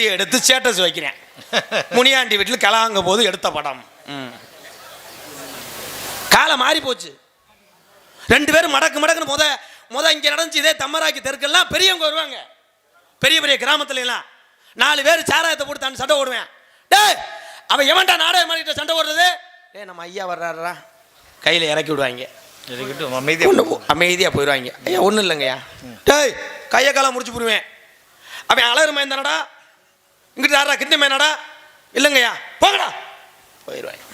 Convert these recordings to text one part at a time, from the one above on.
Video எடுத்து status வைக்கிறேன். முனியாண்டி வீட்டில் கலாங்க போது எடுத்த படம். காலம் மாறி போச்சு. ரெண்டு பேரும் மடக்கு மடக்குன்னு முத முத இங்கே நடந்துச்சு இதே தம்மராக்கி தெருக்கெல்லாம் பெரியவங்க வருவாங்க. பெரிய பெரிய கிராமத்துல எல்லாம் நாலு பேர் சாராயத்தை போட்டு தான் சண்டை ஓடுவேன் டேய் அவன் எவன்டா நாடகம் மாறிட்ட சண்டை ஓடுறது டேய் நம்ம ஐயா வர்றாருடா. கையில் இறக்கி விடுவாங்க. இருக்கட்டும் அமைதியா ஒன்று அமைதியாக போயிடுவாங்க. ஐயா ஒன்றும் இல்லைங்கய்யா. டேய் கையை காலம் முடிச்சு போடுவேன். அவன் அழகு மேந்தானடா இங்கிட்டு யாரா கிட்ட மேனாடா? இல்லைங்கய்யா போங்கடா. போயிடுவாங்க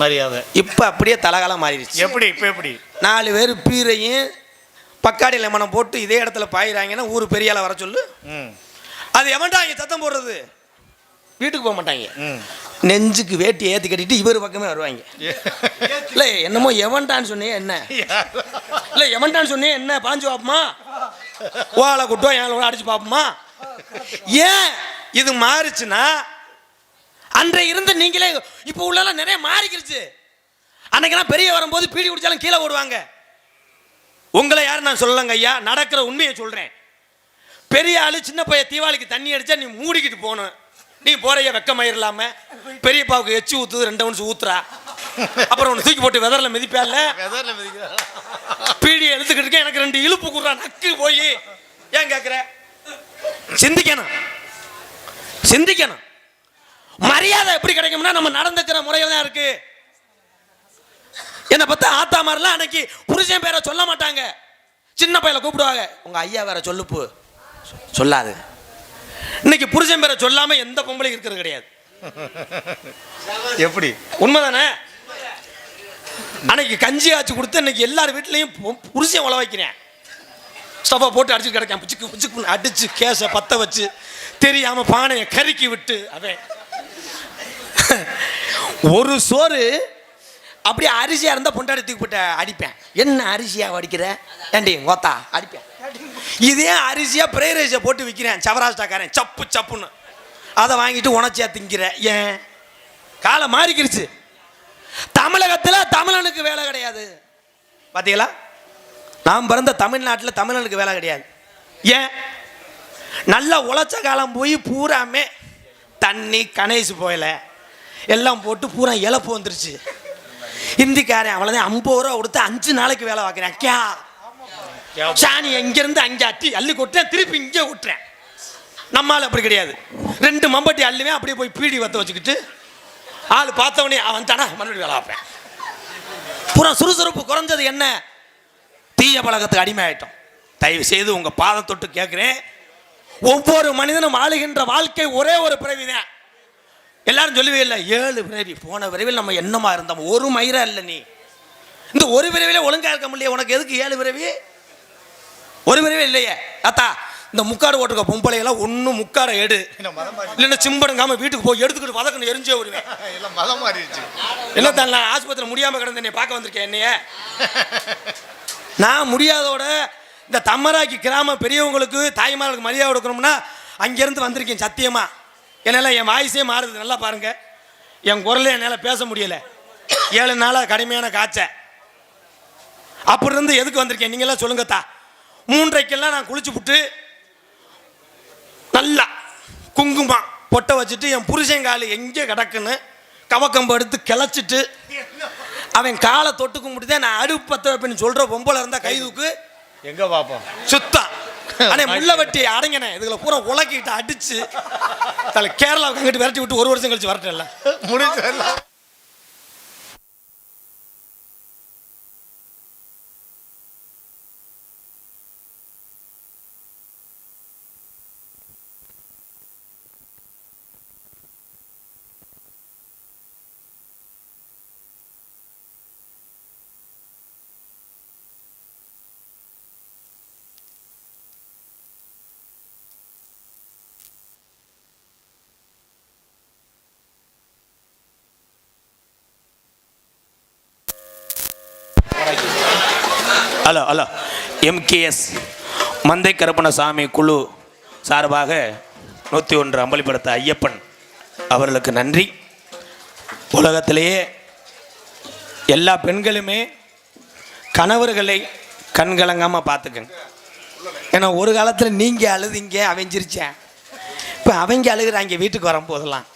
மரியாதை. இப்போ அப்படியே தலகாலம் மாறிடுச்சு. எப்படி இப்ப எப்படி? நாலு பேர் பீரையும் பக்காடி லெமனம் போட்டு இதே இடத்துல பாயிறாங்கன்னா ஊர் பெரிய ஆளை வர சொல்லு. அது எவன்டா இங்கே சத்தம் போடுறது? வீட்டுக்கு போக மாட்டாங்க. நெஞ்சுக்கு வேட்டி ஏற்றி கட்டிட்டு இவர் பக்கமே வருவாங்க. இல்லை என்னமோ எவன்டான்னு சொன்னே என்ன? இல்லை எவன்டான்னு சொன்னே என்ன? பாஞ்சு பார்ப்போமா ஓலை குட்டோ ஏன் அடிச்சு பார்ப்போமா ஏன்? இது மாறுச்சுன்னா அன்றைய இருந்த நீங்களே இப்போ உள்ளலாம் நிறைய மாறிக்கிருச்சு. அன்னைக்கெல்லாம் பெரிய வரும்போது பீடி குடிச்சாலும் கீழே ஓடுவாங்க. உங்களை யாரும் நான் சொல்லலைங்க ஐயா நடக்கிற உண்மையை சொல்றேன். பெரிய ஆளு சின்ன பையன் தீபாவளிக்கு தண்ணி அடிச்சா நீ மூடிக்கிட்டு போகணும். நீ போறைய வெக்கமயிர் இல்லாம பெரியப்பாவுக்கு எச்சி ஊத்துது ரெண்டு ஒன்று ஊத்துறா. அப்புறம் ஒன்று தூக்கி போட்டு வெதரில் மிதிப்பால வெதர்ல மிதிக்கிறான் பீடி எடுத்துக்கிட்டு இருக்கேன் எனக்கு ரெண்டு இழுப்பு குடுறா நக்கு போய். ஏன் கேட்குற சிந்திக்கணும். சிந்திக்கணும். மரியாதை எப்படி கிடைக்கும்னா நம்ம நடந்துக்கிற முறையில் தான் இருக்கு. என்னை பத்த ஆத்தா மாதிரிலாம் அன்னைக்கு புருஷன் பேரை சொல்ல மாட்டாங்க. சின்ன பையல கூப்பிடுவாங்க. உங்க ஐயா வேற சொல்லுப்பு. சொல்லாது. இன்னைக்கு புருஷன் பேரை சொல்லாம எந்த பொம்பளை இருக்கிறது கிடையாது. எப்படி? உண்மைதானே? அன்னைக்கு கஞ்சி ஆச்சு கொடுத்து இன்னைக்கு எல்லார் வீட்லயும் புருஷன் உழ வைக்கிறேன் ஸ்டவ்வை போட்டு அடிச்சு கிடக்கேன். பிச்சுக்கு பிச்சுக்கு அடிச்சு கேஸை பத்த வச்சு. தெரியாம பானையை கருக்கி விட்டு அவன் ஒரு சோறு அப்படியே அரிசியா இருந்தா பொண்டாடி தூக்கி போட்டு அடிப்பேன். என்ன அரிசியா வடிக்கிற? ஏண்டி கோத்தா அடிப்பேன். இதே அரிசியா ஃப்ரை ரைஸை போட்டு விற்கிறேன் சவராஷ்டாக்காரன் சப்பு சப்புன்னு. அதை வாங்கிட்டு உணர்ச்சியாக திங்கிற. ஏன்? காலம் மாறிக்கிருச்சு. தமிழகத்தில் தமிழனுக்கு வேலை கிடையாது. பாத்தீங்களா? நாம் பிறந்த தமிழ்நாட்டில் தமிழனுக்கு வேலை கிடையாது. ஏன்? நல்ல உழைச்ச காலம் போய் பூராமே தண்ணி கணேசு போயல. எல்லாம் போட்டு பூரா இழப்பு வந்துருச்சு. இந்திக்காரன் அவ்வளோதான் ஐம்பது ரூபா கொடுத்து அஞ்சு நாளைக்கு வேலை பார்க்குறேன். அக்கா சாணி எங்கேருந்து அங்கே அட்டி அள்ளி கொட்டுறேன் திருப்பி இங்கே விட்டுறேன் நம்மால் அப்படி கிடையாது. ரெண்டு மம்பட்டி அள்ளுவேன் அப்படியே போய் பீடி வத்த வச்சுக்கிட்டு ஆள் பார்த்தவனே அவன் தானே மறுபடியும் வேலை பார்ப்பேன். பூரா சுறுசுறுப்பு குறைஞ்சது என்ன? தீய பழக்கத்துக்கு அடிமை ஆகிட்டோம் தயவு செய்து உங்கள் பாதம் தொட்டு கேட்குறேன். ஒவ்வொரு மனிதனும் வாழுகின்ற வாழ்க்கை ஒரே ஒரு பிறவிதான். எல்லாரும் சொல்லவே இல்லை ஏழு பிறவி போன விரைவில் நம்ம என்னமா இருந்தோம்? ஒரு மயிரா இல்லை நீ. இந்த ஒரு பிறவில ஒழுங்கா இருக்க முடியல உனக்கு எதுக்கு ஏழு பிறவி? ஒரு பிறவி இல்லையே. அத்தா இந்த முக்காடு ஓட்டுக்க பொம்பளை எல்லாம் ஒன்றும் முக்காடை எடு. இல்லைன்னா சிம்படுங்காம வீட்டுக்கு போய் எடுத்துக்கிட்டு வதக்கணும் எரிஞ்சே வருவேன். எல்லாம் மதம் மாறிடுச்சு. என்ன தான் நான் ஆஸ்பத்திரியில் முடியாம கிடந்து என்னை பார்க்க வந்திருக்கேன் என்னைய? நான் முடியாதோட இந்த தம்மராக்கி கிராம பெரியவங்களுக்கு தாய்மார்களுக்கு மரியாதை கொடுக்கணும்னா அங்கேருந்து வந்திருக்கேன் சத்தியமா. என்னால் என் வாய்ஸே மாறுது. நல்லா பாருங்க. என் குரலே என்னால் பேச முடியல. ஏழு நாளாக கடுமையான காய்ச்ச அப்படி இருந்து எதுக்கு வந்திருக்கேன்? நீங்களாம் சொல்லுங்கத்தா மூன்றைக்கெல்லாம் நான் குளிச்சு விட்டு நல்லா குங்குமம் பொட்டை வச்சுட்டு என் புருஷன் கால் எங்கே கிடக்குன்னு கவக்கம்பு எடுத்து கிளச்சிட்டு அவன் காலை தொட்டு கும்பிட்டு நான் அடுப்பு பற்ற வைப்பேன்னு சொல்கிற பொம்பளை இருந்தால் கைதுக்கு எங்க பாப்போம்? சுத்தம் அண்ணே முள்ள வெட்டி அடங்கினேன். இதுல பூரா உலக்கிட்டு அடிச்சு. தலை கேரளாவுக்கு அங்கிட்டு விரட்டி விட்டு ஒரு வருஷம் கழிச்சு வரட்டல முடிஞ்சு ஹலோ ஹலோ. எம்கேஎஸ் மந்தை கருப்பணசாமி குழு சார்பாக நூற்றி ஒன்று அம்பலிப்படுத்த ஐயப்பன் அவர்களுக்கு நன்றி. உலகத்திலேயே எல்லா பெண்களுமே கணவர்களை கண்கலங்காமல் பார்த்துக்கங்க. ஏன்னா ஒரு காலத்தில் நீங்கள் அழுதிங்க அவன் இப்போ அவங்க அழுகுறாங்க வீட்டுக்கு வரும்போதெல்லாம்.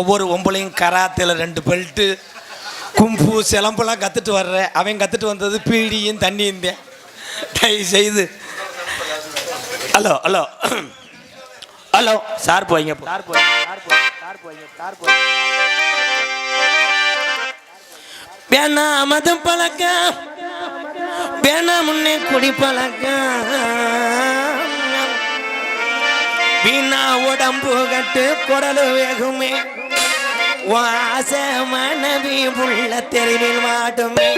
ஒவ்வொரு ஒம்பளையும் கராத்தில் ரெண்டு பெல்ட்டு கும்பு சிலம்பெல்லாம் கற்றுட்டு வர்ற. அவன் கற்றுட்டு வந்தது பீடியும் தண்ணியும் தான். தயவு செய்து ஹலோ ஹலோ. ஹலோ சார் போய்ங்க. சார் போய் சார் போய் சார் போய் சார் போய் வேணா மதம் பழக்கம். வேணா முன்னே குடி பழக்கம். வீணா உடம்பு கட்டு குடலு வேகுமே. வாச ஆசை உள்ள தெருவில் மாட்டுமே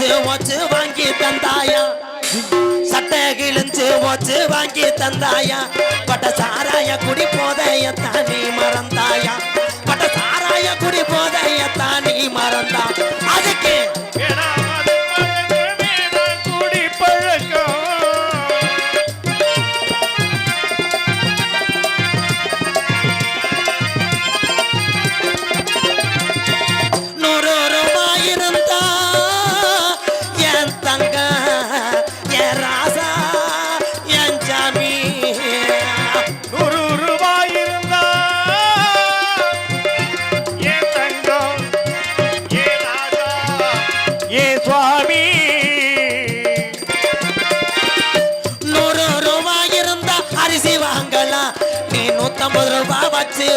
கிழிஞ்சு வச்சு வாங்கி தந்தாயா? சட்டை கிழிஞ்சு வச்சு வாங்கி தந்தாயா? பட்ட சாராய குடி போதைய தானி மறந்தாயா? பட்ட சாராய குடி போதைய தானி மறந்தா?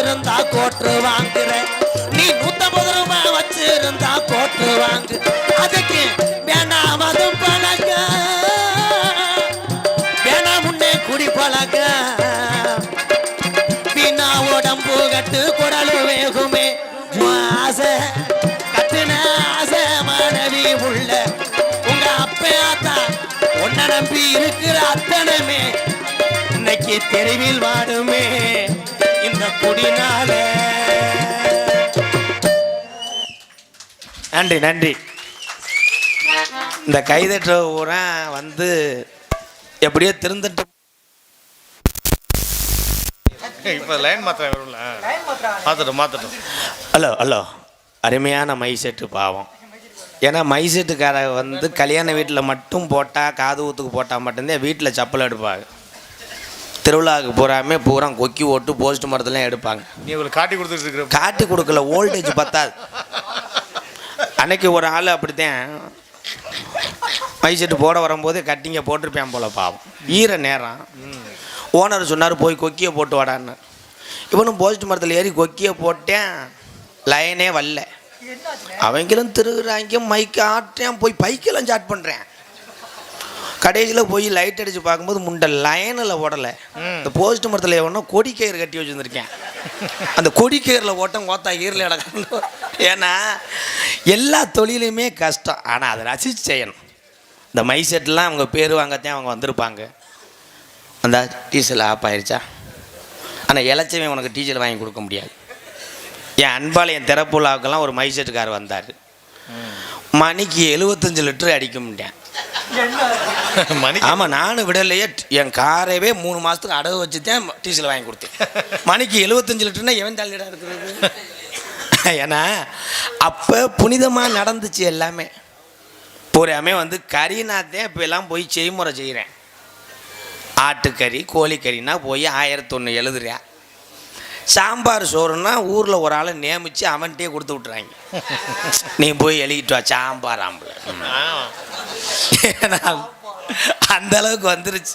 வச்சிருந்தா கோட்டு வாங்குற. நீ நூத்தம்பது ரூபாய் வச்சிருந்தா கோட்டு வாங்கு. அதுக்கு வேணாம் அது பழக. வேணாம் முன்னே குடி பழக. பின்னா உடம்பு கட்டு குடலு வேகுமே. ஆசை கட்டுன ஆசை மனைவி உள்ள. உங்க அப்பையாத்தா உன்ன நம்பி இருக்கிற அத்தனமே இன்னைக்கு தெருவில் வாடுமே. இந்த குடினால நன்றி நன்றி. இந்த கைதட்டுற ஊரா வந்து எப்படியோ திருந்துட்டு இப்ப லைன் மாத்திரம் வரும்ல மாத்தட்டும் மாத்தட்டும். Hello hello. அருமையான மை செட்டு பாவம். ஏன்னா மை செட்டுக்கார வந்து கல்யாண வீட்டில் மட்டும் போட்டால் காது ஊத்துக்கு போட்டால் மட்டும்தான் வீட்டில் சப்பல் எடுப்பாங்க திருவிழாவுக்கு பூராமே பூரா கொக்கி ஓட்டு போஸ்ட் மரத்துலாம் எடுப்பாங்க. நீ காட்டி கொடுத்துட்டு காட்டி கொடுக்கல ஓல்டேஜ் பத்தாது. அன்னைக்கு ஒரு ஆள் அப்படித்தான் மை செட்டு போட வரும்போது கட்டிங்க போட்டிருப்பேன் போல பாவம். ஈர நேரம். ஓனர் சொன்னார் போய் கொக்கியை போட்டு வாடான்னு. இவனும் போஸ்ட் மரத்தில் ஏறி கொக்கியை போட்டேன் லைனே வரல. அவங்களும் திருகுறாங்க மைக்கு ஆட்டேன் போய் பைக்கெல்லாம் ஸ்டார்ட் பண்ணுறேன் கடைசியில் போய் லைட் அடித்து பார்க்கும்போது முண்டை லைனில் ஓடலை. இந்த போஸ்ட் மரத்தில் எவனோ கொடி கயிறு கட்டி வச்சுருந்துருக்கேன். அந்த கொடி கயிறில் ஓட்டம் ஓத்தா ஈரில் இடக்கணும் ஏன்னா எல்லா தொழிலுமே கஷ்டம். ஆனால் அதை ரசித்து செய்யணும். இந்த மை செட்லாம் அவங்க பேர் வாங்கத்தான் அவங்க வந்திருப்பாங்க. அந்த டீசல் ஆஃப் ஆயிருச்சா? ஆனால் இளைச்சவன் உனக்கு டீசல் வாங்கி கொடுக்க முடியாது. என் அன்பால் என் திறப்புலாவுக்கெல்லாம் ஒரு மை செட்டுக்கார் வந்தார். மணிக்கு எழுபத்தஞ்சு லிட்டர் அடிக்க முடியேன் ஆமாம் நானும் விடலையே. என் காரவே மூணு மாதத்துக்கு அடகு வச்சு தான் டீசல் வாங்கி கொடுத்தேன். மணிக்கு எழுபத்தஞ்சு லிட்டர்னா எவன் தள்ளிடா இருக்கிறது ஏன்னா அப்போ புனிதமாக நடந்துச்சு எல்லாமே. பூராமே வந்து கறினாத்தேன் இப்போ எல்லாம் போய் செய்முறை செய்கிறேன் ஆட்டுக்கறி கோழிக்கறினா போய் ஆயிரத்தொன்று எழுதுறியா? சாம்பார் சோறுனா ஊரில் ஒரு ஆளை நியமித்து அவன்கிட்டயே கொடுத்து விட்றாங்க நீ போய் எழுதிட்டு வா சாம்பார் ஆம்பளை. அந்த அளவுக்கு வந்துருச்சு.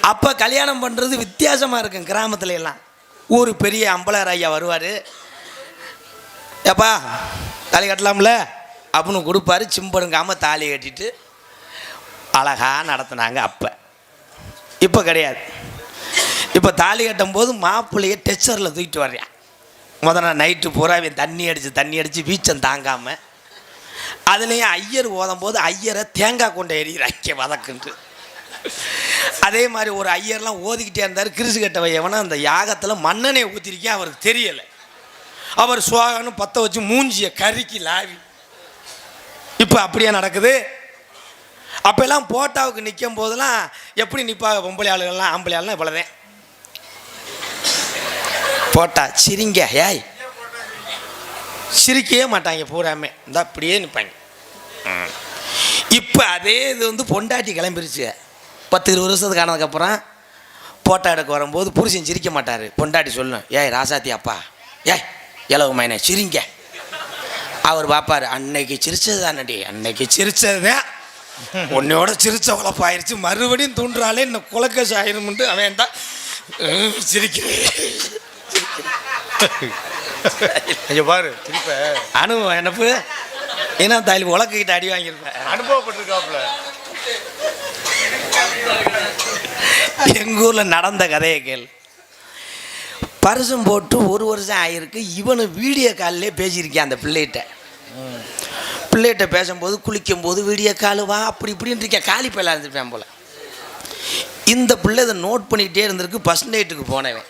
அப்போ கல்யாணம் பண்ணுறது வித்தியாசமாக இருக்கும் கிராமத்துல எல்லாம். ஊர் பெரிய அம்பலார் ஐயா வருவார். ஏப்பா தாலி கட்டலாம்ல? அப்படின்னு கொடுப்பாரு. சிம்படுங்காம தாலி கட்டிட்டு அழகாக நடத்துனாங்க அப்போ. இப்போ கிடையாது. இப்போ தாலி கட்டும் போது மாப்பிள்ளைய டெச்சரில் தூக்கிட்டு வர்றியா முத நாள் நைட்டு பூரா இவன் தண்ணி அடித்து தண்ணி அடித்து வீச்சம் தாங்காமல் அதுலேயும் ஐயர் ஓதும் போது ஐயரை தேங்காய் கொண்டு எறிகிறாங்க வதக்குன்ட்டு அதே மாதிரி ஒரு ஐயர்லாம் ஓதிக்கிட்டே இருந்தார் கிறிசு கட்டவை எவனா அந்த யாகத்தில் மன்னனை ஊற்றிருக்கேன் அவருக்கு தெரியலை. அவர் சுவாகன்னு பற்ற வச்சு மூஞ்சியை கருக்கி லாவி. இப்போ அப்படியே நடக்குது. அப்போல்லாம் போட்டாவுக்கு நிற்கும் போதெல்லாம் எப்படி நிற்பாங்க பொம்பளை ஆளுகள்லாம் ஆம்பளை ஆளுலாம் இவ்வளோதான் போட்டா சிரிங்க ஏய். சிரிக்கவே மாட்டாங்க பூராமே. இந்த அப்படியே நிற்பாங்க இப்போ அதே இது வந்து பொண்டாட்டி கிளம்பிருச்சு. பத்து இருபது வருஷத்துக்கு ஆனதுக்கப்புறம் போட்டோ எடுக்க வரும்போது புருஷன் சிரிக்க மாட்டார். பொண்டாட்டி சொல்லணும் ஏய் ராசாத்தி அப்பா ஏய் இலவு மைனே சிரிங்க. அவர் பார்ப்பார் அன்னைக்கு சிரிச்சது தானடி அன்னைக்கு சிரிச்சது தான் உன்னையோட சிரிச்ச உழப்பாயிருச்சு. மறுபடியும் தூண்டுறாலே இந்த குலக்கசு ஆயிருமுண்டு அவன் தான் சிரிக்கிறேன். ஐயோ பாரு திருப்ப. அனுபவம் என்னப்பு? ஏன்னா தாலி உலக்கிட்ட அடி வாங்கியிருப்பேன் அனுபவப்பட்டிருக்காப்ல எங்கள் ஊரில் நடந்த கதையை கேள். பரிசம் போட்டு ஒரு வருஷம் ஆகிருக்கு இவனு வீடியோ காலிலே பேசியிருக்கேன் அந்த பிள்ளைகிட்ட? பிள்ளைகிட்ட பேசும்போது குளிக்கும்போது வீடியோ கால் வா அப்படி இப்படின்னு இருக்கேன் காலி பையலாக இருந்திருப்பேன் போல். இந்த பிள்ளை இதை நோட் பண்ணிக்கிட்டே இருந்திருக்கு. ஃபஸ்ட் நைட்டுக்கு போனவன்.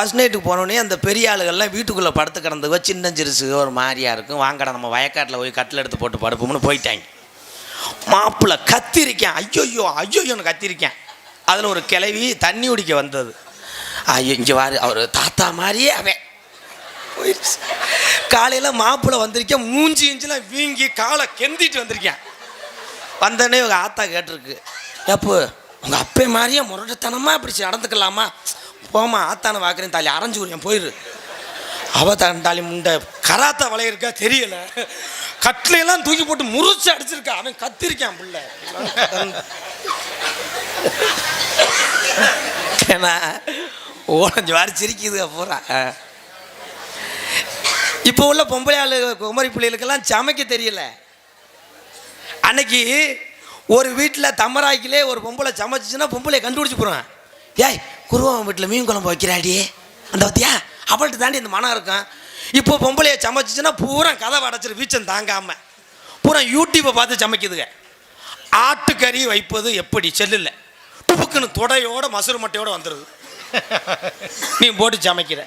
ஃபஸ்ட் நைட்டுக்கு போனோடனே அந்த பெரிய ஆளுகள்லாம் வீட்டுக்குள்ளே படுத்து கிடந்துவோ சின்ன சிறுசு ஒரு மாதிரியா இருக்கும் வாங்கடா நம்ம வயக்காட்டில் போய் கட்டில் எடுத்து போட்டு படுப்போம்னு போயிட்டாங்க. மாப்பிள்ளை கத்திருக்கேன். ஐயோயோ ஐயோயோன்னு கத்திரிக்கேன். அதில் ஒரு கிளவி தண்ணி குடிக்க வந்தது. ஐயோ இங்கே வாரு அவர் தாத்தா மாதிரியே அவன். போயிடுச்சு காலையில் மாப்பிள்ளை வந்திருக்கேன் மூஞ்சி இஞ்சிலாம் வீங்கி காலை கெந்திட்டு வந்திருக்கேன். வந்தோடனே இவங்க ஆத்தா கேட்டிருக்கு எப்போ உங்கள் அப்பே மாதிரியே முரட்டுத்தனமாக இப்படி நடந்துக்கலாமா? போமா ஆத்தான வாக்குறேன் தாலி அரைஞ்சு விடுறேன் போயிரு. அவதான் தாலி முண்டை கராத்தா வளையிருக்கா தெரியல. கட்டிலையெல்லாம் தூக்கி போட்டு முறிச்சு அடிச்சிருக்கா. அவன் கத்திருக்கான் பிள்ளை. ஏன்னா ஓனஞ்சு வாரி சிரிக்குது பூரா. இப்போ உள்ள பொம்பளை ஆளு குமரி பிள்ளைகளுக்கெல்லாம் சமைக்க தெரியல. அன்னைக்கு ஒரு வீட்டில் தமராய்க்கிலே ஒரு பொம்பளை சமைச்சிச்சுன்னா பொம்பளை கண்டுபிடிச்சி போடுவேன். ஏய் குருவன் வீட்டில் மீன் குழம்பு வைக்கிறாடி. அந்த பத்தியா? அவள்கிட்ட தாண்டி இந்த மனம் இருக்கும். இப்போ பொம்பளையை சமைச்சிச்சுன்னா பூரா கதை அடைச்சிரு வீச்சம் தாங்காமல் பூரா யூடியூப்பை பார்த்து சமைக்குதுங்க. ஆட்டுக்கறி வைப்பது எப்படி? செல்லில். டுப்புக்குன்னு தொடையோட மசுறு மட்டையோடு வந்துடுது நீ போட்டு சமைக்கிற.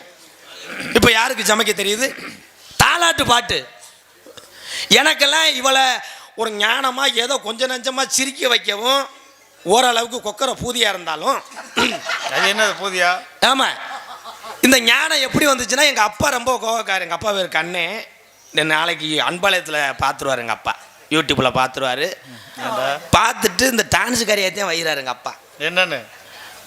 இப்போ யாருக்கு சமைக்க தெரியுது? தாலாட்டு பாட்டு. எனக்கெல்லாம் இவளை ஒரு ஞானமாக ஏதோ கொஞ்சம் நஞ்சமாக சிரிக்க வைக்கவும் ஓரளவுக்கு கொக்கரை பூதியாக இருந்தாலும். அது என்னது போதியா? ஆமாம் இந்த ஞானம் எப்படி வந்துச்சுன்னா எங்கள் அப்பா ரொம்ப கோவக்கார். எங்கள் அப்பா பேர் கண்ணே. நாளைக்கு அன்பாளையத்தில் பார்த்துருவார் எங்கள் அப்பா. யூடியூப்பில் பார்த்துருவாரு? பார்த்துட்டு இந்த டான்ஸ் கரையத்தையும் வைகிறாரு எங்கள் அப்பா. என்னன்னு?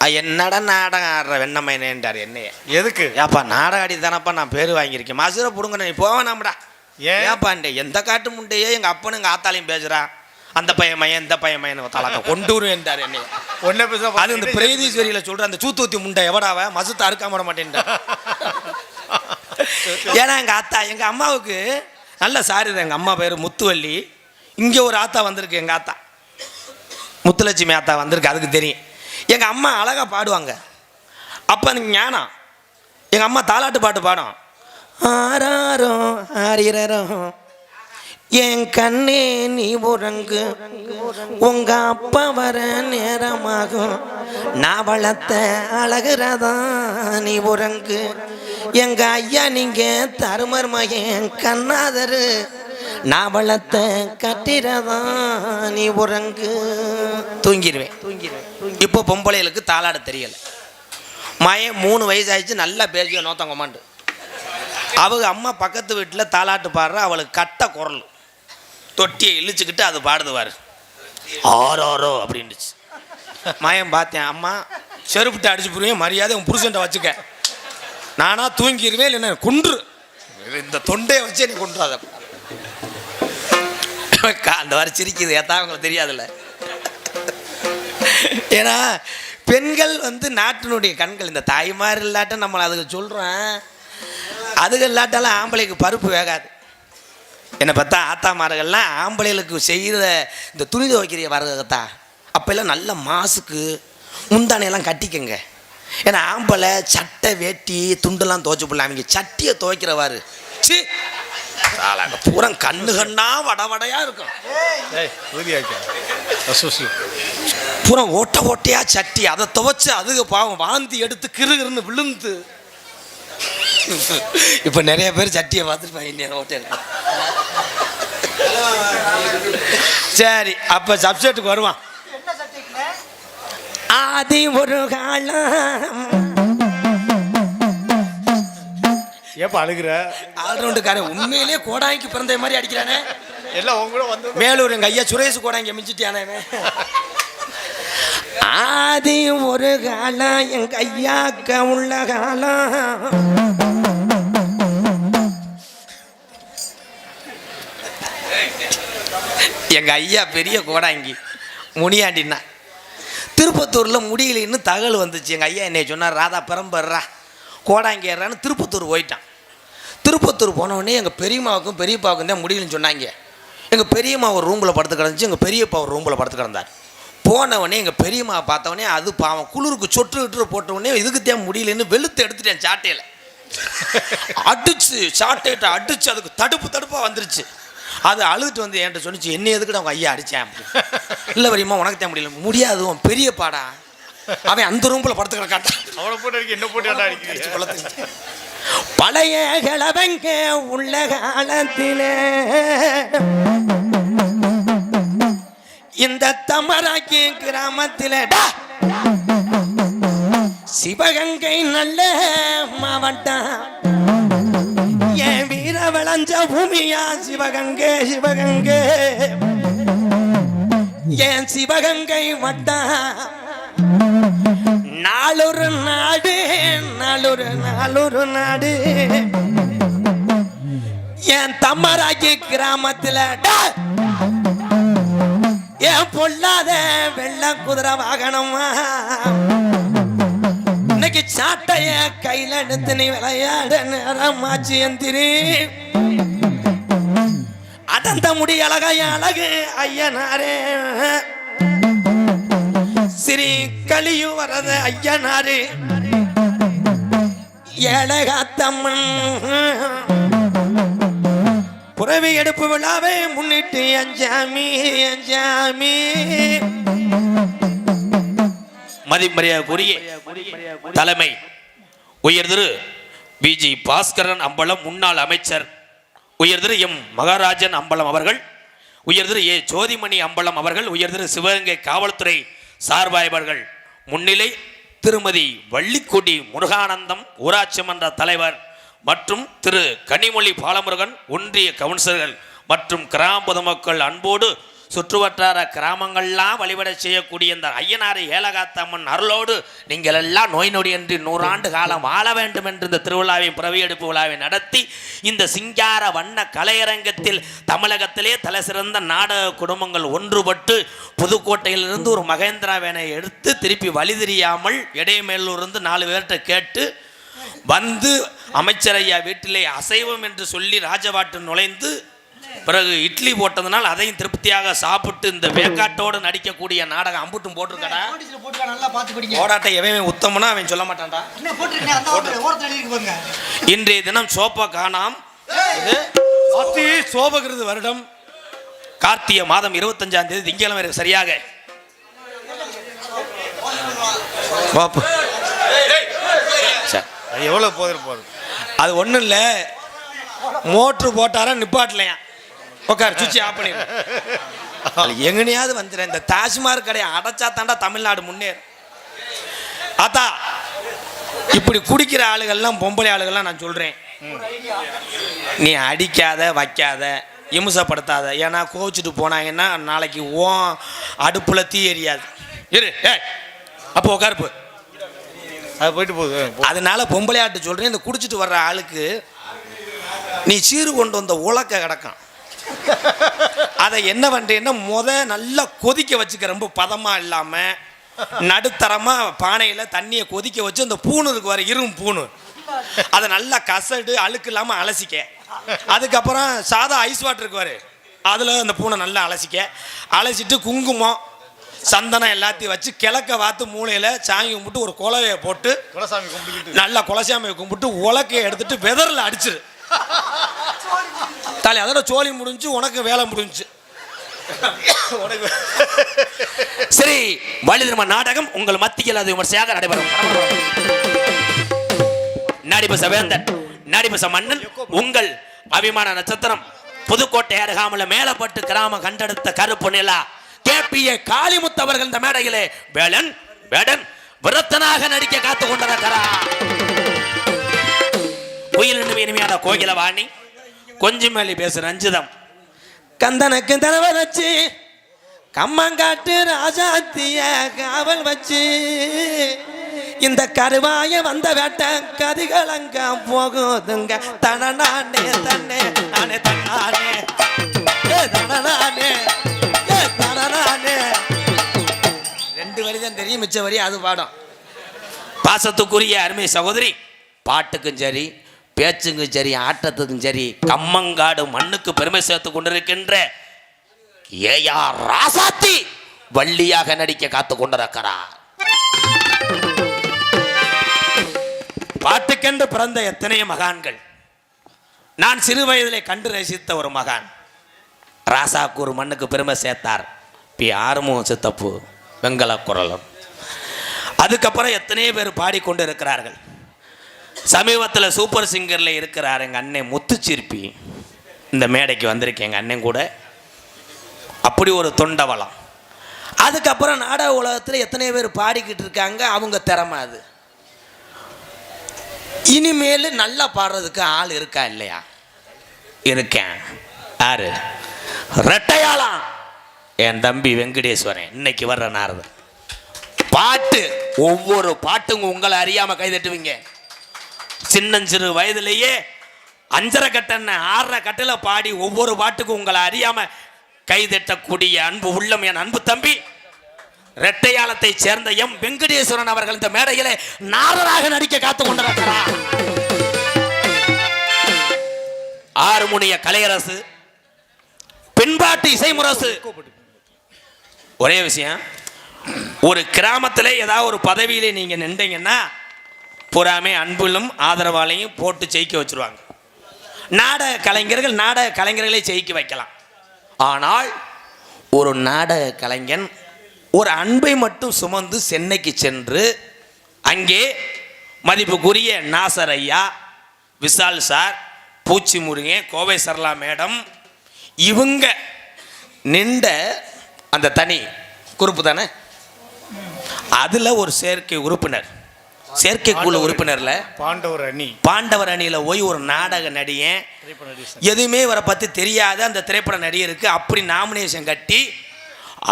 "அ, என்னடா நாடகம் ஆடுற வெண்ணமையனேன்றார் என்னைய. எதுக்கு? ஏப்பா நாடகம் ஆடி தானப்பா நான் பேர் வாங்கியிருக்கேன். மசுரை பிடுங்க நீ போவேனாம்டா ஏன்? ஏப்பாண்டே எந்த காட்டு முண்டையோ எங்கள் அப்பனும் எங்கள் ஆத்தாலையும் பேசுகிறான் அந்த பையன் மையன் இந்த பையன் மையன் தலக்க கொண்டு வருவேன்டார் என்னைய. ஒன்னே பேச அது இந்த பிரேதீஸ்வரியில சொல்ற அந்த சூத்தூத்தி முண்டை எவடாவ மசுத்த அறுக்காம விட மாட்டேன்டா. ஏன்னா எங்க அத்தா எங்க அம்மாவுக்கு நல்ல சாரி தான் எங்க அம்மா பேர் முத்துவள்ளி. இங்க ஒரு ஆத்தா வந்திருக்கு எங்க ஆத்தா. முத்துலட்சுமி ஆத்தா வந்திருக்கு அதுக்கு தெரியும். எங்க அம்மா அழகா பாடுவாங்க. அப்ப எனக்கு ஞானம் எங்க அம்மா தாலாட்டு பாட்டு பாடும். ஆராரோ ஆரிரரோ என் கண்ணே நீ உறங்கு. உங்க அப்பா வர நேரமாகும். நான் வளர்த்த அழகுறதா நீ உறங்கு. எங்க ஐயா நீங்க தருமர் மகன் கண்ணாதரு. நான் வளர்த்த கட்டிரதா நீ உறங்கு. தூங்கிடுவேன் தூங்கிடுவேன் இப்போ பொம்பளைகளுக்கு தாளாட தெரியல. மயன் மூணு வயசு ஆயிடுச்சு நல்லா பேசிய நோத்தங்கம்மாண்டு அவங்க அம்மா பக்கத்து வீட்டில் தாளாட்டு பாடுற அவளுக்கு கட்ட குரல். தொட்டியை இழுச்சுக்கிட்டு அது பாடுதுவார். ஆரோரோ அப்படின்னுச்சு. மயம் பார்த்தேன் அம்மா செருப்புட்டு அடிச்சு போடுவேன் மரியாதை உன் புருஷன்ட்ட வச்சுக்க. நானா தூங்கிடுவேன் இல்லைன்னா குன்று. இந்த தொண்டையை வச்சு நீ கொண்டுறாத அந்த வர சிரிக்குது ஏத்தா அவங்களுக்கு தெரியாதுல்ல. ஏன்னா பெண்கள் வந்து நாட்டினுடைய கண்கள் இந்த தாய்மார் இல்லாட்ட நம்மளை அதுக்கு சொல்கிறோம் அதுக்கு இல்லாட்டாலும் ஆம்பளைக்கு பருப்பு வேகாது. என்னை பார்த்தா ஆத்தாமார்கள்லாம் ஆம்பளைகளுக்கு செய்கிற இந்த துணி துவைக்கிற வரதா அப்போல்லாம் நல்ல மாசுக்கு முந்தானையெல்லாம் கட்டிக்கங்க. ஏன்னா ஆம்பளை சட்டை வேட்டி துண்டெல்லாம் துவைச்சு போடலாம். அவங்க சட்டியை துவைக்கிறவாரு. சி பூரா கண்ணு கண்ணா வட வடையா இருக்கும். ஏய் உறுதியாக்கா அசோசி பூரா ஓட்ட ஓட்டையா சட்டி அதை துவைச்சு அதுக்கு பாவம் வாந்தி எடுத்து கிருகிருன்னு விழுந்து இப்போ நிறைய பேர் சட்டியை பார்த்துருப்பாங்க இன்னும் ஓட்டையில் சரி அப்போ சப்ஜெக்ட்டுக்கு வருவான். ஆதி ஒரு காலம். ஏப்பா அழுகுற? ஆல்ரவுண்டுக்காரன் உண்மையிலேயே கோடாங்கி பிறந்த மாதிரி அடிக்கிறானே. எல்லாம் உங்க கூட வந்து மேலூர் எங்க ஐயா சுரேஷ் கோடாங்கி மிஞ்சிட்டியானே. ஆதி ஒரு காலம் எங்க ஐயாக்க உள்ள காலம். எங்கள் ஐயா பெரிய கோடாங்கி முனியாண்டின்னா. திருப்பத்தூரில் முடியலன்னு தகவல் வந்துச்சு. எங்கள் ஐயா என்னை சொன்னார் ராதா பெரம்பர்றா. கோடாங்கி ஏறான்னு திருப்பத்தூர் போயிட்டான். திருப்பத்தூர் போனவொடனே எங்கள் பெரியம்மாவுக்கும் பெரியப்பாவுக்கும் தான் முடியலன்னு சொன்னாங்க. எங்கள் பெரியம்மா ஒரு ரூமில் படுத்து கிடந்துச்சு. எங்கள் பெரியப்பா ஒரு ரூமில் படுத்து கிடந்தார். போனவொடனே எங்கள் பெரியம்மா பார்த்தவொடனே அது பாவம். குளிருக்கு சொட்டு விட்டு போட்டவொடனே இதுக்கு தான் முடியலன்னு வெளுத்து எடுத்துட்டேன் சாட்டையில். அடிச்சு சாட்டையிட்ட அடிச்சு அதுக்கு தடுப்பு தடுப்பாக வந்துருச்சு. அது அழுதுட்டு வந்து என்கிட்ட சொன்னிச்சு என்ன எதுக்கு அவங்க ஐயா அடித்தேன் இல்லை வரையுமா உனக்கு தான் முடியல. முடியாது உன் பெரிய பாடா. அவன் அந்த ரூமில் படுத்து கிடக்காட்டான் அவனை போட்டு என்ன போட்டு. பழைய கிழவங்க உள்ள காலத்திலே இந்த தமராக்கி கிராமத்திலே! சிவகங்கை நல்ல மாவட்டம். விளைஞ்ச பூமியா? சிவகங்கை சிவகங்கை. என் சிவகங்கை வட்டம் நாளொரு நாடு நாளொரு நாளொரு நாடு. என் தம்மராக்கி கிராமத்தில் என் பொல்லாத வெள்ள குதிரை வாகனமா? இன்னைக்கு சாட்டைய கையில எடுத்து நீ விளையாட நேரமாச்சு எந்திரி. அடந்த முடி அழகா அழகு ஐயனாரே. ஸ்ரீ கலியும் வரத ஐயனாரு. ஏழகாத்தம்மன் புறவி எடுப்பு விழாவை முன்னிட்டு அஞ்சாமி அஞ்சாமி மதிமரியாதைக்குரிய தலைமை உயர் திரு பிஜி பாஸ்கரன் அம்பலம் முன்னாள் அமைச்சர் உயர்திரு எம். மகாராஜன் அம்பலம் அவர்கள் உயர்திரு ஏ. ஜோதிமணி அம்பலம் அவர்கள் உயர்திரு சிவகங்கை காவல்துறை சார்பாய்வர்கள். முன்னிலை திருமதி வள்ளிக்கொடி முருகானந்தம் ஊராட்சி மன்ற தலைவர் மற்றும் திரு கனிமொழி பாலமுருகன் ஒன்றிய கவுன்சிலர்கள் மற்றும் கிராம பொதுமக்கள் அன்போடு சுற்றுவட்டார கிராமங்கள்லாம் வழிபட செய்யக்கூடிய இந்த ஐயனாறு ஏலகாத்தம்மன் அருளோடு நீங்கள் எல்லாம் நோய் நொடியின்றி நூறாண்டு காலம் வாழ வேண்டும் என்று இந்த திருவிழாவின் பிறவியெடுப்பு விழாவை நடத்தி இந்த சிங்கார வண்ண கலையரங்கத்தில் தமிழகத்திலே தலை சிறந்த நாடக குடும்பங்கள் ஒன்றுபட்டு புதுக்கோட்டையிலிருந்து ஒரு மகேந்திரா வேனை எடுத்து திருப்பி வழி தெரியாமல் இடையமேலூர்ந்து நாலு பேர்கிட்ட கேட்டு வந்து அமைச்சரையா வீட்டிலே அசைவம் என்று சொல்லி ராஜபாட்டு நுழைந்து பிறகு இட்லி போட்டதுனால் அதையும் திருப்தியாக சாப்பிட்டு இந்த வேக்காட்டோடு நடிக்கக்கூடிய நாடகம் அம்புட்டும் போட்டிருக்கடா. போராட்ட எவன் உத்தமனா அவன் சொல்ல மாட்டான்டா. இன்றைய தினம் சோப்பா காணாம். சோபகிருது வருடம். கார்த்திகை மாதம் இருபத்தஞ்சாம் தேதி இருக்கு சரியாக. பாப்பு. சரி. அது எவ்வளோ போதில் போதும் அது ஒன்றும் இல்லை. மோட்ரு போட்டாரா நிப்பாட்டலையா? உட்கார் சுவிட்ச் ஆஃப் பண்ணிடு எங்கனையாவது வந்துடுறேன் இந்த தாஜ்மார் கடையை அடைச்சா தாண்டா தமிழ்நாடு முன்னேறும். அத்தா இப்படி குடிக்கிற ஆளுகள்லாம் பொம்பளை ஆளுகள்லாம் நான் சொல்கிறேன் நீ அடிக்காத வைக்காத இம்சப்படுத்தாத. ஏன்னா கோச்சிட்டு போனாங்கன்னா நாளைக்கு ஓ அடுப்பில் தீ எரியாது. இரு ஏய் அப்போ உட்காருப்பு அது போயிட்டு போகுது போ. அதனால பொம்பளை ஆட்டு சொல்கிறேன் இந்த குடிச்சிட்டு வர்ற ஆளுக்கு நீ சீறு கொண்டு வந்த உலக்க கிடக்கும் அதை என்ன பண்ணுறேன்னா முத நல்லா கொதிக்க வச்சுக்க ரொம்ப பதமாக இல்லாமல் நடுத்தரமாக பானையில் தண்ணியை கொதிக்க வச்சு அந்த பூணு இருக்கு வர இரும் பூணு. அதை நல்லா கசடு அழுக்கு இல்லாமல் அலசிக்க. அதுக்கப்புறம் சாதா ஐஸ் வாட்டர் இருக்குவாரு அதில் அந்த பூனை நல்லா அலசிக்க. அலசிட்டு குங்குமம் சந்தனம் எல்லாத்தையும் வச்சு கிழக்க வாத்து மூளையில் சாமி கும்பிட்டு ஒரு குலவையை போட்டு நல்லா குலசாமியை கும்பிட்டு உலக்கையை எடுத்துட்டு வெதரில் அடிச்சிரு. தாலி அதோட சோழி முடிஞ்சு உனக்கு வேலை முடிஞ்சு. சரி வழி திரும்ப நாடகம் உங்கள் மத்தியில் அது விமர்சையாக நடைபெறும். நடிபச வேந்தன் நடிபச மன்னன் உங்கள் அபிமான நட்சத்திரம் புதுக்கோட்டை அருகாமல மேலப்பட்டு கிராம கண்டெடுத்த கருப்பு நிலா. கேபிஏ காளிமுத்து அவர்கள் இந்த மேடையிலே வேலன் வேடன் விரத்தனாக நடிக்க காத்து கொண்டிருக்கிறார் குயில் இனிமையான கோகிலவாணி கொஞ்சம் மேலி பேசுகிற அஞ்சுதம். கந்தனுக்கு தலைவர் வச்சு கம்மங்காட்டு ராஜாத்திய காவல் வச்சு இந்த கருவாய வந்த வேட்ட கதிகளங்க போகுதுங்க. தனநானே தன்னே நானே தன்னானே ஏ தனநானே ஏ தனநானே ரெண்டு வரி தான் தெரியும் மிச்ச வரி அது பாடம். பாசத்துக்குரிய அருமை சகோதரி பாட்டுக்கும் சரி பேச்சுங்கும் சரி ஆட்டத்துக்கும் சரி கம்மங்காடு மண்ணுக்கு பெருமை சேர்த்து கொண்டிருக்கின்ற ஏஆர் ராசாத்தி வள்ளியாக நடிக்க காத்து கொண்டிருக்கிறார். பாட்டுக்கென்று பிறந்த எத்தனையோ மகான்கள். நான் சிறு வயதிலே கண்டு ரசித்த ஒரு மகான். ராசாக்கு ஒரு மண்ணுக்கு பெருமை சேர்த்தார். பி ஆறுமுகம் சித்தப்பு வெங்கல குரலும் அதுக்கப்புறம் எத்தனையோ பேர் பாடிக்கொண்டு இருக்கிறார்கள் சமீபத்தில் சூப்பர் சிங்கரில் இருக்கிறார் எங்கள் அண்ணன் முத்துச்சிற்பி. இந்த மேடைக்கு வந்திருக்கேன் எங்கள் அண்ணன் கூட. அப்படி ஒரு தொண்டவளம். அதுக்கப்புறம் நாடக உலகத்தில் எத்தனை பேர் பாடிக்கிட்டு இருக்காங்க அவங்க திறமை அது. இனிமேல் நல்லா பாடுறதுக்கு ஆள் இருக்கா இல்லையா? இருக்கேன். யாரு? ரெட்டையாளாம் என் தம்பி வெங்கடேஸ்வரன். இன்னைக்கு வர்ற நாரதன் பாட்டு ஒவ்வொரு பாட்டும் உங்களை அறியாமல் கைதட்டுவீங்க சின்னஞ்சிறு வயதிலேயே அஞ்சரை கட்டனை ஆறரை கட்டில் பாடி ஒவ்வொரு பாட்டுக்கும் உங்களை அறியாம கைதட்டக்கூடிய அன்பு உள்ளம் என் அன்பு தம்பி. ரெட்டையாளத்தை சேர்ந்த எம் வெங்கடேஸ்வரன் அவர்கள் இந்த மேடையிலே நாரராக நடிக்க காத்து கொண்டிருக்கிறார். ஆறுமுனிய கலையரசு பின்பாட்டு இசைமுரசு. ஒரே விஷயம் ஒரு கிராமத்தில் ஏதாவது ஒரு பதவியிலே நீங்கள் நின்றீங்கன்னா பூராமே அன்பிலும் ஆதரவாலையும் போட்டு ஜெயிக்க வச்சிருவாங்க. நாடக கலைஞர்கள் நாடக கலைஞர்களை ஜெயிக்க வைக்கலாம். ஆனால் ஒரு நாடக கலைஞன் ஒரு அன்பை மட்டும் சுமந்து சென்னைக்கு சென்று அங்கே மதிப்புக்குரிய நாசர் ஐயா விஷால் சார் பூச்சி முருகன் கோவை சரளா மேடம் இவங்க நின்ற அந்த தனி குறிப்பு தானே? அதில் ஒரு செயற்கை உறுப்பினர். செயற்கைக்குழு உறுப்பினரில் பாண்டவர் அணி. பாண்டவர் அணியில் போய் ஒரு நாடக நடிகன். எதுவுமே இவரை பற்றி தெரியாத அந்த திரைப்பட நடிகருக்கு அப்படி நாமினேஷன் கட்டி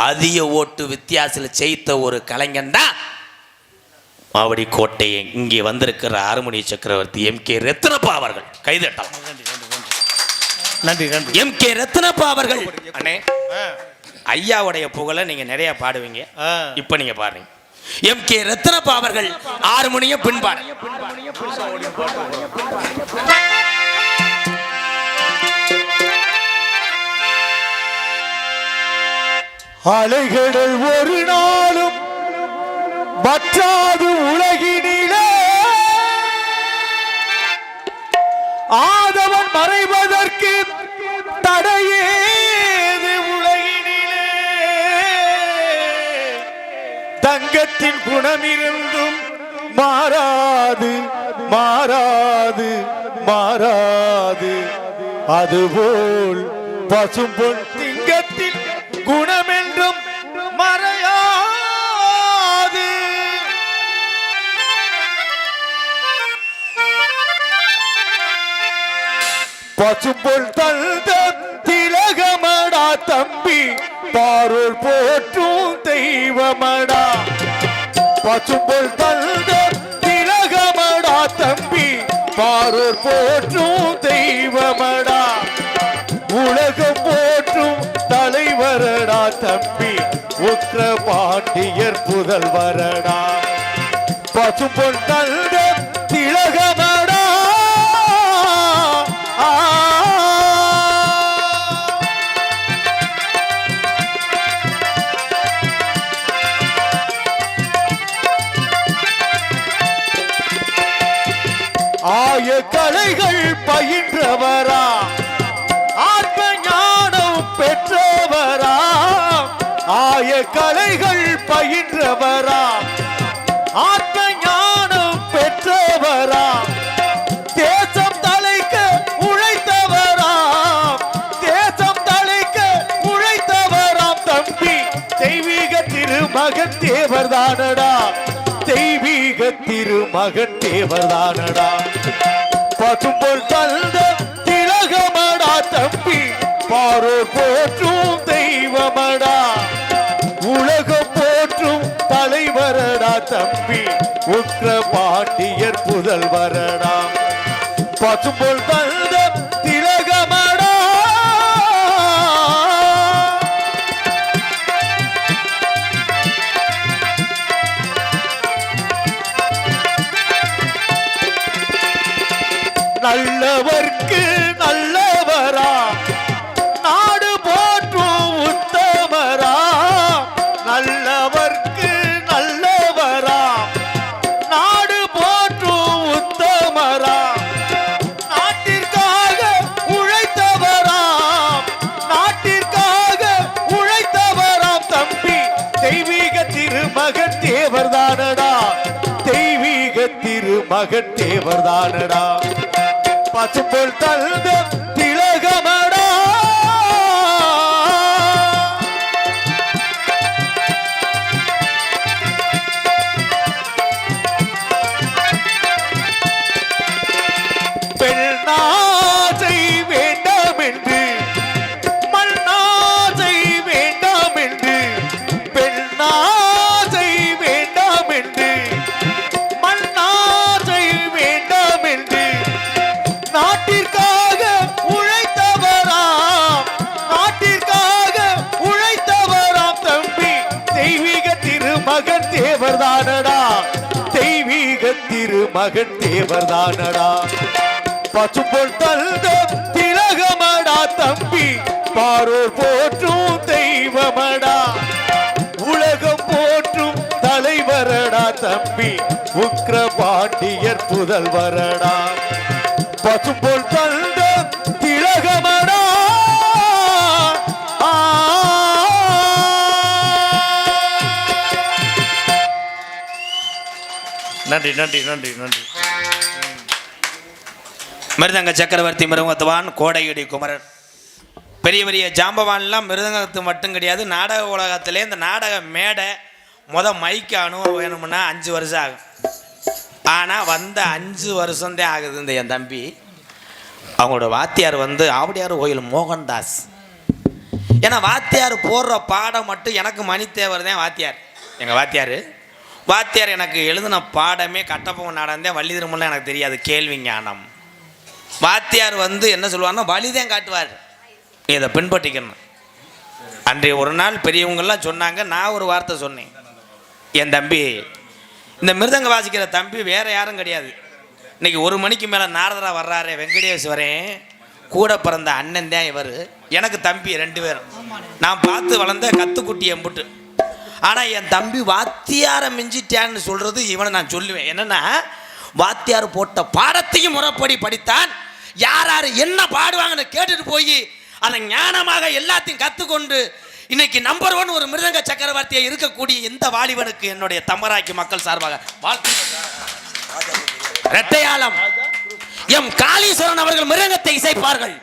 அதிக ஓட்டு வித்தியாசத்தில் ஜெயித்த ஒரு கலைஞன் தான் மாவடி கோட்டையை இங்கே வந்திருக்கிற அருமணி சக்கரவர்த்தி எம் கே ரத்னப்பா அவர்கள். கைதட்டலாம். நன்றி நன்றி எம் கே ரத்னப்பா அவர்கள். அண்ணே ஐயாவுடைய புகழை நீங்கள் நிறைய பாடுவீங்க. இப்போ நீங்கள் பாடுறீங்க. எம் கே ரத்னப்பா அவர்கள் ஆறு மணியை பின்பாடு. அலைகடல் ஒரு நாளும் வற்றாது உலகினிலே. ஆதவன் மறைவதற்கு தடையே. குணமிருந்தும் மாறாது மாறாது மாறாது. அதுபோல் பசும் பொன் திங்கத்தின் குணமென்றும் மறையாது. பசும்பொல் தந்த திலகமடா தம்பி பாருள் போற்றும் தெய்வமடா. பசும்பொல் தந்த திலகமடா தம்பி பாரூர் போற்றும் தெய்வமடா. உலகம் போற்றும் தலைவரடா தம்பி உத்திர பாண்டியர் புதல்வரடா. பசும்பொன் தந்த விதைகள் பயின்றவரா? ஆத்ம ஞானம் பெற்றவரா? ஆய கலைகள் பயின்றவரா? ஆத்ம ஞானம் பெற்றவரா? தேசம் தலைக்க உழைத்தவரா? தேசம் தலைக்க உழைத்தவராம் தம்பி தெய்வீக திருமகன் தேவர்தானடா தெய்வீக திருமகன் தேவர்தானடா பசும்பொல் தந்த திலகமடா தம்பி. பாரோர் போற்றும் தெய்வமடா. உலகம் போற்றும் தலைவரடா தம்பி. உக்ர பாண்டியர் புதல்வர. மகத்தேவர் தானடா பசும்பொல் தந்த தேவர் தேவர்தானடா. தெய்வீக திருமகன் தேவர்தானடா. பசும்பொல் தந்த திலகமடா தம்பி. பாரோர் போற்றும் தெய்வமடா. உலகம் போற்றும் தலைவரடா தம்பி. உக்ர பாண்டியர் புதல்வரடா. பசும்பொல் தந்த நன்றி நன்றி நன்றி நன்றி. மிருதங்க சக்கரவர்த்தி மிருகத்துவான் கோடையடி குமரன். பெரிய பெரிய ஜாம்பவான்லாம் மிருதங்கத்து மட்டும் கிடையாது. நாடக உலகத்திலே இந்த நாடக மேடை முத மைக்கு அனுபவம் வேணும்னா அஞ்சு வருஷம் ஆகும். ஆனால் வந்த அஞ்சு வருஷம்தான் ஆகுது இந்த என் தம்பி. அவங்களோட வாத்தியார் வந்து ஆவடியார் கோயில் மோகன்தாஸ். ஏன்னா வாத்தியார் போடுற பாடம் மட்டும் எனக்கு மணித்தேவர் தான் வாத்தியார். எங்கள் வாத்தியார்? வாத்தியார் எனக்கு எழுதின பாடமே கட்டப்பவன் நாடகம் வள்ளி திருமலாம் எனக்கு தெரியாது. கேள்வி ஞானம். வாத்தியார் வந்து என்ன சொல்லுவார்னா வழிதான் காட்டுவார். இதை பின்பற்றிக்கணும். அன்றைய ஒரு நாள் பெரியவங்கள்லாம் சொன்னாங்க நான் ஒரு வார்த்தை சொன்னேன். என் தம்பி இந்த மிருதங்க வாசிக்கிற தம்பி வேற யாரும் கிடையாது. இன்னைக்கு ஒரு மணிக்கு மேலே நாரதரா வர்றாரு வெங்கடேஸ்வரன் கூட பிறந்த அண்ணன் தான் இவர். எனக்கு தம்பி ரெண்டு பேரும் நான் பார்த்து வளர்ந்த கத்துக்குட்டி எம்புட்டு. ஆனால் என் தம்பி வாத்தியாரை மிஞ்சிட்டான்னு சொல்கிறது இவனை நான் சொல்லுவேன். என்னென்னா வாத்தியார் போட்ட பாடத்தையும் முறைப்படி படித்தான். யார் யார் என்ன பாடுவாங்கன்னு கேட்டுட்டு போய் அதை ஞானமாக எல்லாத்தையும் கற்றுக்கொண்டு இன்னைக்கு நம்பர் ஒன் ஒரு மிருதங்க சக்கரவர்த்தியை இருக்கக்கூடிய இந்த வாலிபனுக்கு என்னுடைய தமராக்கி மக்கள் சார்பாக வாழ்த்து ரெட்டையாளம் எம் காளீஸ்வரன் அவர்கள் மிருகத்தை இசைப்பார்கள்.